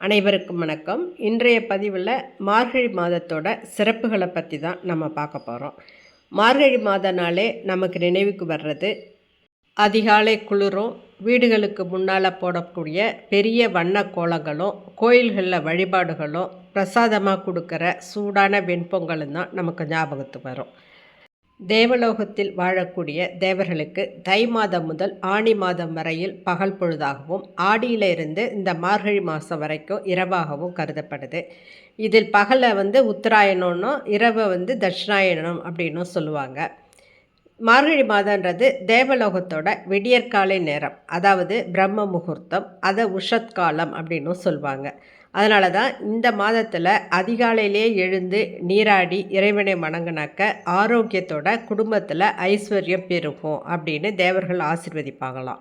அனைவருக்கும் வணக்கம். இன்றைய பதிவில் மார்கழி மாதத்தோட சிறப்புகளை பற்றி தான் நம்ம பார்க்க போகிறோம் மார்கழி மாதனாலே நமக்கு நினைவுக்கு வர்றது அதிகாலை குளிரும் வீடுகளுக்கு முன்னால் போடக்கூடிய பெரிய வண்ண கோலங்களும் கோயில்களில் வழிபாடுகளும் பிரசாதமாக கொடுக்குற சூடான வெண்பொங்கலும் தான் நமக்கு ஞாபகத்துக்கு வரும். தேவலோகத்தில் வாழக்கூடிய தேவர்களுக்கு தை மாதம் முதல் ஆணி மாதம் வரையில் பகல் பொழுதாகவும் ஆடியில இருந்து இந்த மார்கழி மாதம் வரைக்கும் இரவாகவும் கருதப்படுது. இதில் பகலை வந்து உத்தராயணம்னும் இரவை வந்து தட்சிணாயணம் அப்படின்னும் சொல்லுவாங்க. மார்கழி மாதன்றது தேவலோகத்தோட விடியற்காலை நேரம் அதாவது பிரம்ம முகூர்த்தம் அதை உஷத்காலம் அப்படின்னும் சொல்லுவாங்க. அதனால தான் இந்த மாதத்தில் அதிகாலையிலே எழுந்து நீராடி இறைவனை வணங்கினாக்க ஆரோக்கியத்தோட குடும்பத்தில் ஐஸ்வர்யம் பெருகும் அப்படின்னு தேவர்கள் ஆசிர்வதிப்பாங்களாம்.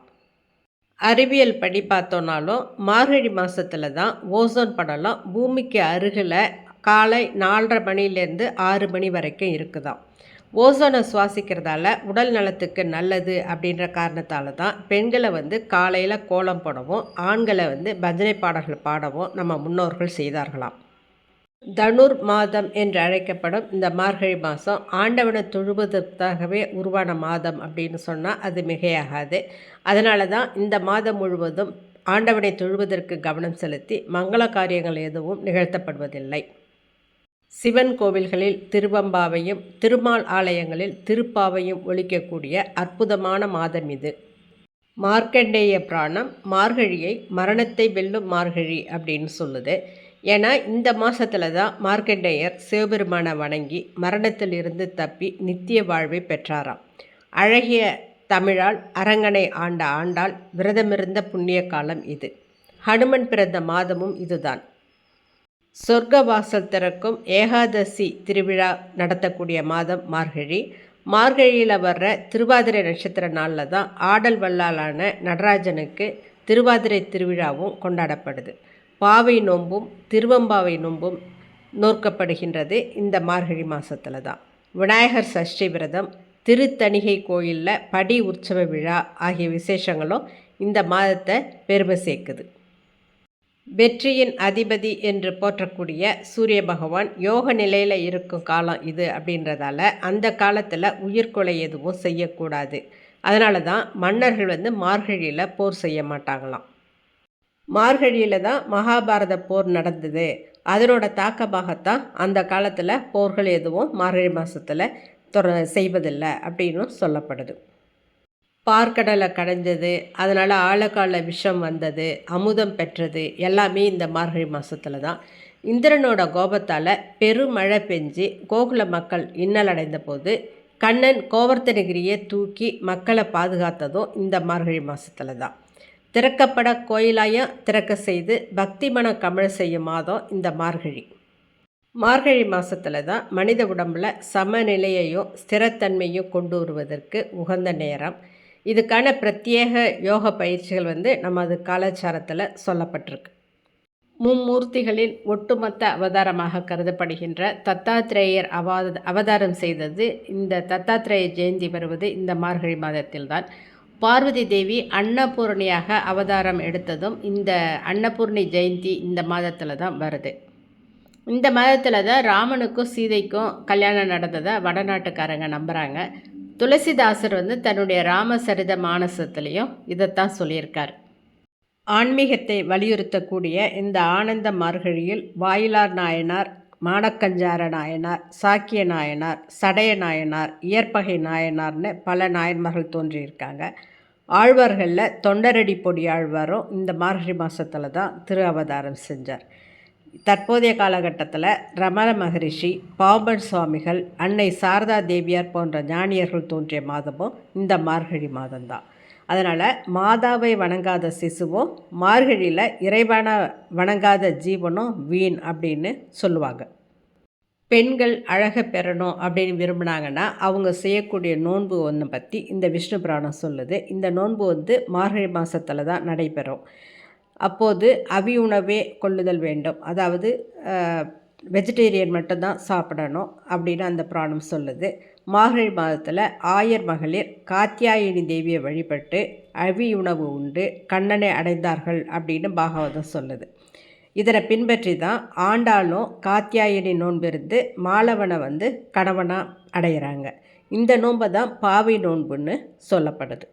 அறிவியல் படி பார்த்தோன்னாலும் மார்கழி மாதத்தில் தான் ஓசோன் படலம் பூமிக்கு அருகில் காலை நாலரை மணிலேருந்து ஆறு மணி வரைக்கும் இருக்குதாம். ஓசோனை சுவாசிக்கிறதால உடல் நலத்துக்கு நல்லது அப்படின்ற காரணத்தால் தான் பெண்களை வந்து காலையில் கோலம் போடவும் ஆண்களை வந்து பஜனை பாடல்கள் பாடவும் நம்ம முன்னோர்கள் செய்தார்களாம். தனுர் மாதம் என்று அழைக்கப்படும் இந்த மார்கழி மாதம் ஆண்டவனை தொழுவதற்காகவே உருவான மாதம் அப்படின்னு சொன்னால் அது மிகையாகாது. அதனால தான் இந்த மாதம் முழுவதும் ஆண்டவனை தொழுவதற்கு கவனம் செலுத்தி மங்கள காரியங்கள் எதுவும் நிகழ்த்தப்படுவதில்லை. சிவன் கோவில்களில் திருவம்பாவையும் திருமால் ஆலயங்களில் திருப்பாவையும் ஒழிக்கக்கூடிய அற்புதமான மாதம் இது. மார்க்கண்டேய பிராணம் மார்கழியை மரணத்தை வெல்லும் மார்கழி அப்படின்னு சொல்லுது. ஏன்னா இந்த மாதத்தில் தான் மார்க்கண்டேயர் சிவபெருமானை வணங்கி மரணத்திலிருந்து தப்பி நித்திய வாழ்வை பெற்றாராம். அழகிய தமிழால் அரங்கனை ஆண்ட ஆண்டால் விரதமிருந்த புண்ணிய காலம் இது. ஹனுமன் பிறந்த மாதமும் இதுதான். சொர்க்க வாசல் திறக்கும் ஏகாதசி திருவிழா நடத்தக்கூடிய மாதம் மார்கழி. மார்கழியில் வர்ற திருவாதிரை நட்சத்திர நாளில் தான் ஆடல் வல்லாலான நடராஜனுக்கு திருவாதிரை திருவிழாவும் கொண்டாடப்படுது. பாவை நோம்பும் திருவம்பாவை நோம்பும் நோக்கப்படுகின்றது இந்த மார்கழி மாதத்தில் தான். விநாயகர் சஷ்டி விரதம் திருத்தணிகை கோயிலில் படி உற்சவ விழா ஆகிய விசேஷங்களும் இந்த மாதத்தை பெருமை சேர்க்குது. வெற்றியின் அதிபதி என்று போற்றக்கூடிய சூரிய பகவான் யோக நிலையில் இருக்கும் காலம் இது அப்படின்றதால அந்த காலத்தில் உயிர்கொலை எதுவும் செய்யக்கூடாது. அதனால தான் மன்னர்கள் வந்து மார்கழியில் போர் செய்ய மாட்டாங்களாம். மார்கழியில் தான் மகாபாரத போர் நடந்தது. அதனோட தாக்கமாகத்தான் அந்த காலத்தில் போர்கள் எதுவும் மார்கழி மாதத்தில் தொட செய்வதில்லை அப்படின்னும் சொல்லப்படுது. பார்க்கடலை கடைஞ்சது அதனால் ஆழக்கால விஷம் வந்தது அமுதம் பெற்றது எல்லாமே இந்த மார்கழி மாதத்தில் தான். இந்திரனோட கோபத்தால் பெருமழை பெஞ்சு கோகுல மக்கள் இன்னல் அடைந்த போது கண்ணன் கோவர்த்தனகிரியை தூக்கி மக்களை பாதுகாத்ததும் இந்த மார்கழி மாதத்தில் தான். திறக்கப்பட கோயிலாயம் திறக்க செய்து பக்தி மன கமழ செய்யும் மாதம் இந்த மார்கழி. மார்கழி மாதத்தில் தான் மனித உடம்பில் சமநிலையையும் ஸ்திரத்தன்மையும் கொண்டு வருவதற்கு உகந்த நேரம். இதுக்கான பிரத்யேக யோக பயிற்சிகள் வந்து நமது கலாச்சாரத்தில் சொல்லப்பட்டிருக்கு. மும்மூர்த்திகளில் ஒட்டுமொத்த அவதாரமாக கருதப்படுகின்ற தத்தாத்திரேயர் அவாத அவதாரம் செய்தது இந்த தத்தாத்திரேய ஜெயந்தி வருவது இந்த மார்கழி மாதத்தில்தான். பார்வதி தேவி அன்னபூர்ணியாக அவதாரம் எடுத்ததும் இந்த அன்னபூர்ணி ஜெயந்தி இந்த மாதத்தில் தான் வருது. இந்த மாதத்தில் தான் ராமனுக்கும் சீதைக்கும் கல்யாணம் நடந்ததை வடநாட்டுக்காரங்க நம்புகிறாங்க துளசிதாசர் வந்து தன்னுடைய ராமசரித மானசத்துலேயும் இதைத்தான் சொல்லியிருக்கார். ஆன்மீகத்தை வலியுறுத்தக்கூடிய இந்த ஆனந்த மார்கழியில் வாயிலார் நாயனார் மானக்கஞ்சார நாயனார் சாக்கிய நாயனார் சடைய நாயனார் இயற்பகை நாயனார்னு பல நாயன்மார்கள் தோன்றியிருக்காங்க. ஆழ்வார்களில் தொண்டரடி பொடி ஆழ்வாரும் இந்த மார்கழி மாதத்தில் தான் திரு அவதாரம் செஞ்சார். தற்போதைய காலகட்டத்தில் ரமண மகரிஷி பாம்பன் சுவாமிகள் அன்னை சாரதா தேவியார் போன்ற ஞானியர்கள் தோன்றிய மாதமும் இந்த மார்கழி மாதம்தான். அதனால் மாதாவை வணங்காத சிசுவும் மார்கழியில் இறைவனை வணங்காத ஜீவனும் வீண் அப்படின்னு சொல்லுவாங்க. பெண்கள் அழகை பெறணும் அப்படின்னு விரும்பினாங்கன்னா அவங்க செய்யக்கூடிய நோன்பு ஒன்று பற்றி இந்த விஷ்ணு புராணம் சொல்லுது. இந்த நோன்பு வந்து மார்கழி மாதத்தில் தான் நடைபெறும். அப்போது அவி உணவே கொள்ளுதல் வேண்டும். அதாவது வெஜிடேரியன் மட்டும்தான் சாப்பிடணும் அப்படின்னு அந்த புராணம் சொல்லுது. மார்கழி மாதத்தில் ஆயர் மகளிர் காத்தியாயினி தேவியை வழிபட்டு அவி உணவு உண்டு கண்ணனை அடைந்தார்கள் அப்படின்னு பாகவதம் சொல்லுது. இதனை பின்பற்றி தான் ஆண்டாளும் காத்தியாயினி நோன்பிருந்து மாலவனை வந்து கணவனாக அடையிறாங்க. இந்த நோன்பை தான் பாவி நோன்புன்னு சொல்லப்படுது.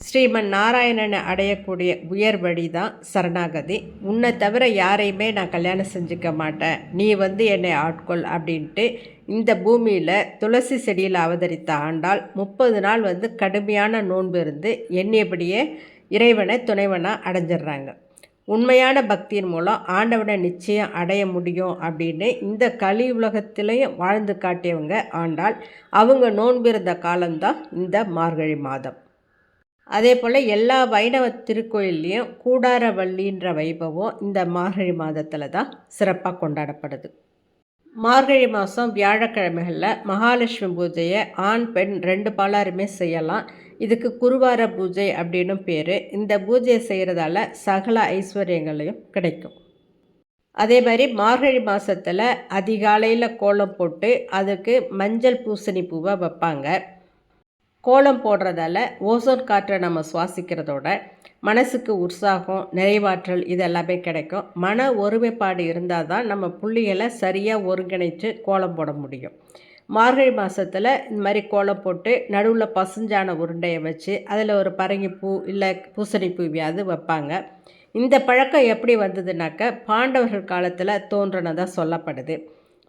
ஸ்ரீமன் நாராயணனை அடையக்கூடிய உயர் வழி தான் சரணாகதி. உன்னை தவிர யாரையுமே நான் கல்யாணம் செஞ்சுக்க மாட்டேன். நீ வந்து என்னை ஆட்கொள் அப்படின்ட்டு இந்த பூமியில் துளசி செடியில் அவதரித்த ஆண்டால் முப்பது நாள் வந்து கடுமையான நோன்பு இருந்து எண்ணியபடியே இறைவனை துணைவனாக அடைஞ்சிடுறாங்க. உண்மையான பக்தியின் மூலம் ஆண்டவனை நிச்சயம் அடைய முடியும் அப்படின்னு இந்த கலி உலகத்திலையும் வாழ்ந்து காட்டியவங்க ஆண்டால் அவங்க நோன்பு இருந்த காலம்தான் இந்த மார்கழி மாதம். அதே போல் எல்லா வைணவ திருக்கோயில்லையும் கூடாரவள்ளின்ற வைபவம் இந்த மார்கழி மாதத்தில் தான் சிறப்பாக கொண்டாடப்படுது. மார்கழி மாதம் வியாழக்கிழமைகளில் மகாலட்சுமி பூஜையை ஆண் பெண் ரெண்டு பாலாருமே செய்யலாம். இதுக்கு குருவார பூஜை அப்படின்னு பேர். இந்த பூஜையை செய்கிறதால சகல ஐஸ்வர்யங்களையும் கிடைக்கும். அதே மாதிரி மார்கழி மாதத்தில் அதிகாலையில் கோலம் போட்டு அதுக்கு மஞ்சள் பூசணி பூவை வைப்பாங்க. கோலம் போடுறதால ஓசோன் காற்றை நம்ம சுவாசிக்கிறதோட மனசுக்கு உற்சாகம் நிறைவாற்றல் இதெல்லாமே கிடைக்கும். மன ஒருமைப்பாடு இருந்தால் தான் நம்ம புள்ளிகளை சரியாக ஒருங்கிணைத்து கோலம் போட முடியும். மார்கழி மாதத்தில் இந்த மாதிரி கோலம் போட்டு நடுவில் பசுஞ்சான உருண்டையை வச்சு அதில் ஒரு பரங்கிப்பூ இல்லை பூசணிப்பூ வியாது வைப்பாங்க. இந்த பழக்கம் எப்படி வந்ததுனாக்க பாண்டவர்கள் காலத்தில் தோன்றினதாக சொல்லப்படுது.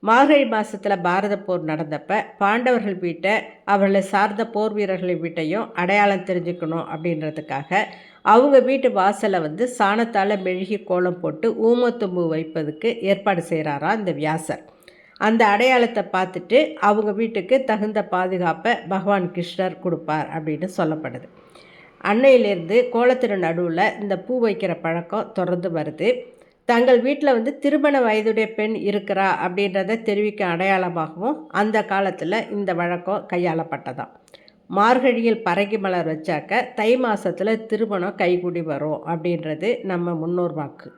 மார்கழி மாதத்தில் பாரத போர் நடந்தப்ப பாண்டவர்கள் வீட்டை அவர்களை சார்ந்த போர் வீரர்கள் வீட்டையும் அடையாளம் தெரிஞ்சுக்கணும் அப்படின்றதுக்காக அவங்க வீட்டு வாசலை வந்து சாணத்தால் மெழுகி கோலம் போட்டு ஊமத்தும்பு வைப்பதுக்கு ஏற்பாடு செய்கிறாரா இந்த வியாசர். அந்த அடையாளத்தை பார்த்துட்டு அவங்க வீட்டுக்கு தகுந்த பாதுகாப்பை பகவான் கிருஷ்ணர் கொடுப்பார் அப்படின்னு சொல்லப்படுது. அன்னையிலேருந்து கோலத்தின நடுவில் இந்த பூ வைக்கிற பழக்கம் தொடர்ந்து வருது. தங்கள் வீட்டில் வந்து திருமண வயதுடைய பெண் இருக்கிறா அப்படின்றத தெரிவிக்க அடையாளமாகவும் அந்த காலத்தில் இந்த வழக்கம் கையாளப்பட்டதாம். மார்கழியில் பரங்கி மலர் வச்சாக்க தை மாதத்தில் திருமணம் கைகூடி வரும் அப்படின்றது நம்ம முன்னோர் வாக்கு.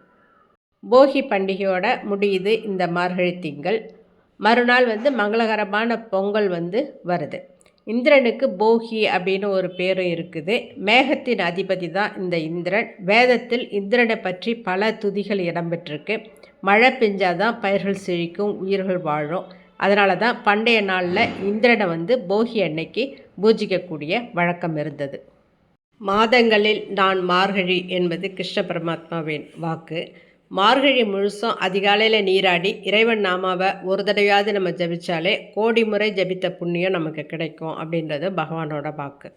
போகி பண்டிகையோட முடியுது இந்த மார்கழி திங்கள். மறுநாள் வந்து மங்களகரமான பொங்கல் வந்து வருது. இந்திரனுக்கு போகி அப்படின்னு ஒரு பேரும் இருக்குது. மேகத்தின் அதிபதி தான் இந்த இந்திரன். வேதத்தில் இந்திரனை பற்றி பல துதிகள் இடம்பெற்றிருக்கு. மழை பெஞ்சாதான் பயிர்கள் செழிக்கும் உயிர்கள் வாழும். அதனால தான் பண்டைய நாளில் இந்திரனை வந்து போகி அன்னைக்கு பூஜிக்கக்கூடிய வழக்கம் இருந்தது. மாதங்களில் நான் மார்கழி என்பது கிருஷ்ண பரமாத்மாவின் வாக்கு. மார்கழி முழுசும் அதிகாலையில் நீராடி இறைவன் நாமாவை ஒரு தடவையாவது நம்ம ஜபித்தாலே கோடி முறை ஜபித்த புண்ணியம் நமக்கு கிடைக்கும் அப்படின்றது பகவானோட வாக்கு.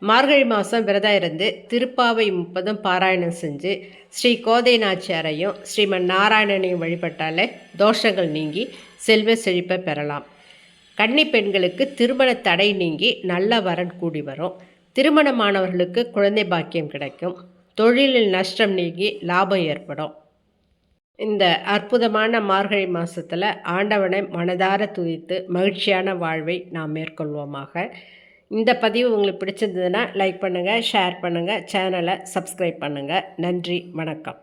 மார்கழி மாதம் விரதம் இருந்து திருப்பாவை முப்பதும் பாராயணம் செஞ்சு ஸ்ரீ கோதை நாச்சியாரையும் ஸ்ரீமன் நாராயணனையும் வழிபட்டாலே தோஷங்கள் நீங்கி செல்வ செழிப்பை பெறலாம். கன்னி பெண்களுக்கு திருமண தடை நீங்கி நல்ல வரன் கூடி வரும். திருமணமானவர்களுக்கு குழந்தை பாக்கியம் கிடைக்கும். தொழிலில் நஷ்டம் நீங்கி லாபம் ஏற்படும். இந்த அற்புதமான மார்கழி மாதத்தில் ஆண்டவனை மனதார துதித்து மகிழ்ச்சியான வாழ்வை நாம் மேற்கொள்வோமாக. இந்த பதிவு உங்களுக்கு பிடிச்சிருந்ததுன்னா லைக் பண்ணுங்கள் ஷேர் பண்ணுங்கள் சேனலை சப்ஸ்கிரைப் பண்ணுங்கள் நன்றி வணக்கம்.